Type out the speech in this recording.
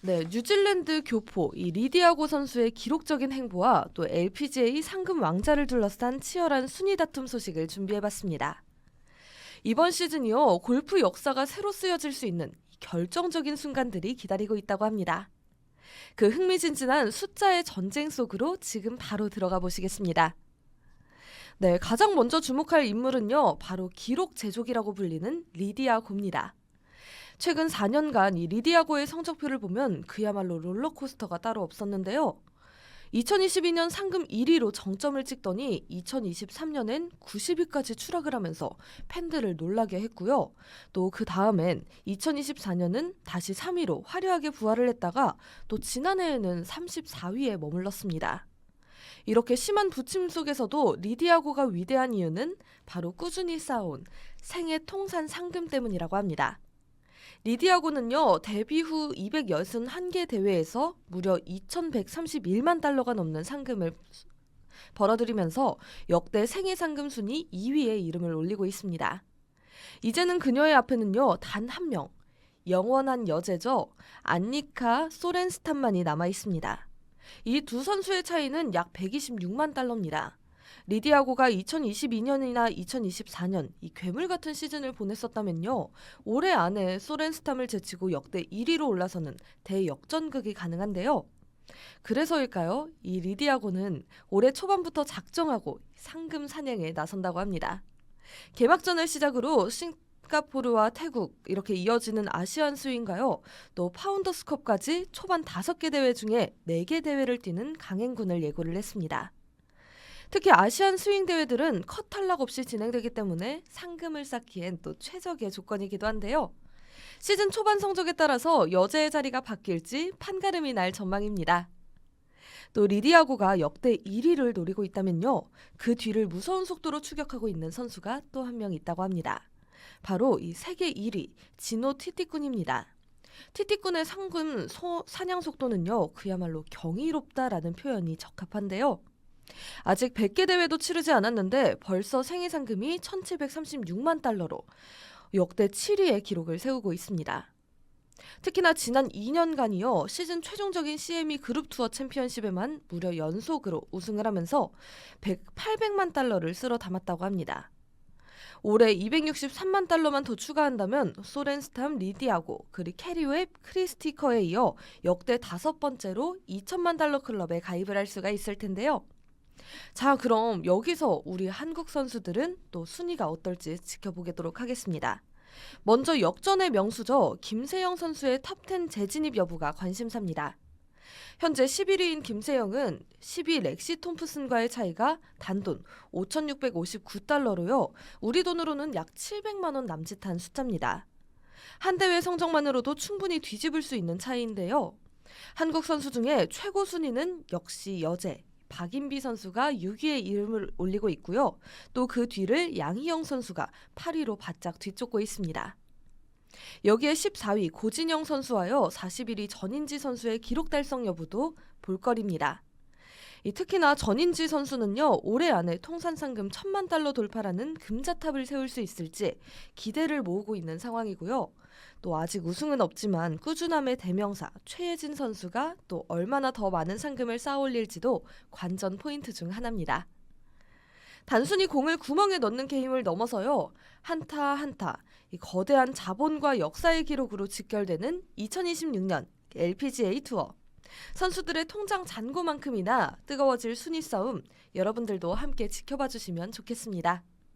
네, 뉴질랜드 교포 이 리디아고 선수의 기록적인 행보와 또 LPGA 상금 왕자를 둘러싼 치열한 순위 다툼 소식을 준비해봤습니다. 이번 시즌이요 골프 역사가 새로 쓰여질 수 있는 결정적인 순간들이 기다리고 있다고 합니다. 그 흥미진진한 숫자의 전쟁 속으로 지금 바로 들어가 보시겠습니다. 네, 가장 먼저 주목할 인물은요 바로 기록 제조기라고 불리는 리디아 고입니다. 최근 4년간 이 리디아고의 성적표를 보면 그야말로 롤러코스터가 따로 없었는데요. 2022년 상금 1위로 정점을 찍더니 2023년엔 90위까지 추락을 하면서 팬들을 놀라게 했고요. 또 그 다음엔 2024년은 다시 3위로 화려하게 부활을 했다가 또 지난해에는 34위에 머물렀습니다. 이렇게 심한 부침 속에서도 리디아고가 위대한 이유는 바로 꾸준히 쌓아온 생애 통산 상금 때문이라고 합니다. 리디아고는요, 데뷔 후 261개 대회에서 무려 2,131만 달러가 넘는 상금을 벌어들이면서 역대 생애 상금 순위 2위에 이름을 올리고 있습니다. 이제는 그녀의 앞에는요, 단 한 명, 영원한 여제죠. 안니카 소렌스탄만이 남아 있습니다. 이 두 선수의 차이는 약 126만 달러입니다. 리디아고가 2022년이나 2024년 이 괴물 같은 시즌을 보냈었다면요. 올해 안에 소렌스탐을 제치고 역대 1위로 올라서는 대역전극이 가능한데요. 그래서일까요? 이 리디아고는 올해 초반부터 작정하고 상금 사냥에 나선다고 합니다. 개막전을 시작으로 싱가포르와 태국 이렇게 이어지는 아시안 스윙가요. 또 파운더스컵까지 초반 5개 대회 중에 4개 대회를 뛰는 강행군을 예고를 했습니다. 특히 아시안 스윙 대회들은 컷 탈락 없이 진행되기 때문에 상금을 쌓기엔 또 최적의 조건이기도 한데요. 시즌 초반 성적에 따라서 여제의 자리가 바뀔지 판가름이 날 전망입니다. 또 리디아고가 역대 1위를 노리고 있다면요. 그 뒤를 무서운 속도로 추격하고 있는 선수가 또 한 명 있다고 합니다. 바로 이 세계 1위 진호 티티꾼입니다. 티티꾼의 상금 소, 사냥 속도는요. 그야말로 경이롭다라는 표현이 적합한데요. 아직 100개 대회도 치르지 않았는데 벌써 생애 상금이 1,736만 달러로 역대 7위의 기록을 세우고 있습니다. 특히나 지난 2년간이요 시즌 최종적인 CME 그룹 투어 챔피언십에만 무려 연속으로 우승을 하면서 100, 800만 달러를 쓸어 담았다고 합니다. 올해 263만 달러만 더 추가한다면 소렌스탐 리디아고 그리고 캐리웹 크리스티커에 이어 역대 다섯 번째로 2천만 달러 클럽에 가입을 할 수가 있을 텐데요. 자, 그럼 여기서 우리 한국 선수들은 또 순위가 어떨지 지켜보도록 하겠습니다. 먼저 역전의 명수죠. 김세영 선수의 탑10 재진입 여부가 관심사입니다. 현재 11위인 김세영은 10위 렉시 톰프슨과의 차이가 단돈 5,659달러로요. 우리 돈으로는 약 700만 원 남짓한 숫자입니다. 한 대회 성적만으로도 충분히 뒤집을 수 있는 차이인데요. 한국 선수 중에 최고 순위는 역시 여제 박인비 선수가 6위에 이름을 올리고 있고요. 또 그 뒤를 양희영 선수가 8위로 바짝 뒤쫓고 있습니다. 여기에 14위 고진영 선수와요 41위 전인지 선수의 기록 달성 여부도 볼거리입니다. 이 특히나 전인지 선수는요 올해 안에 통산 상금 천만 달러 돌파라는 금자탑을 세울 수 있을지 기대를 모으고 있는 상황이고요. 또 아직 우승은 없지만 꾸준함의 대명사 최혜진 선수가 또 얼마나 더 많은 상금을 쌓아올릴지도 관전 포인트 중 하나입니다. 단순히 공을 구멍에 넣는 게임을 넘어서요 한타 한타 이 거대한 자본과 역사의 기록으로 직결되는 2026년 LPGA 투어 선수들의 통장 잔고만큼이나 뜨거워질 순위 싸움 여러분들도 함께 지켜봐 주시면 좋겠습니다.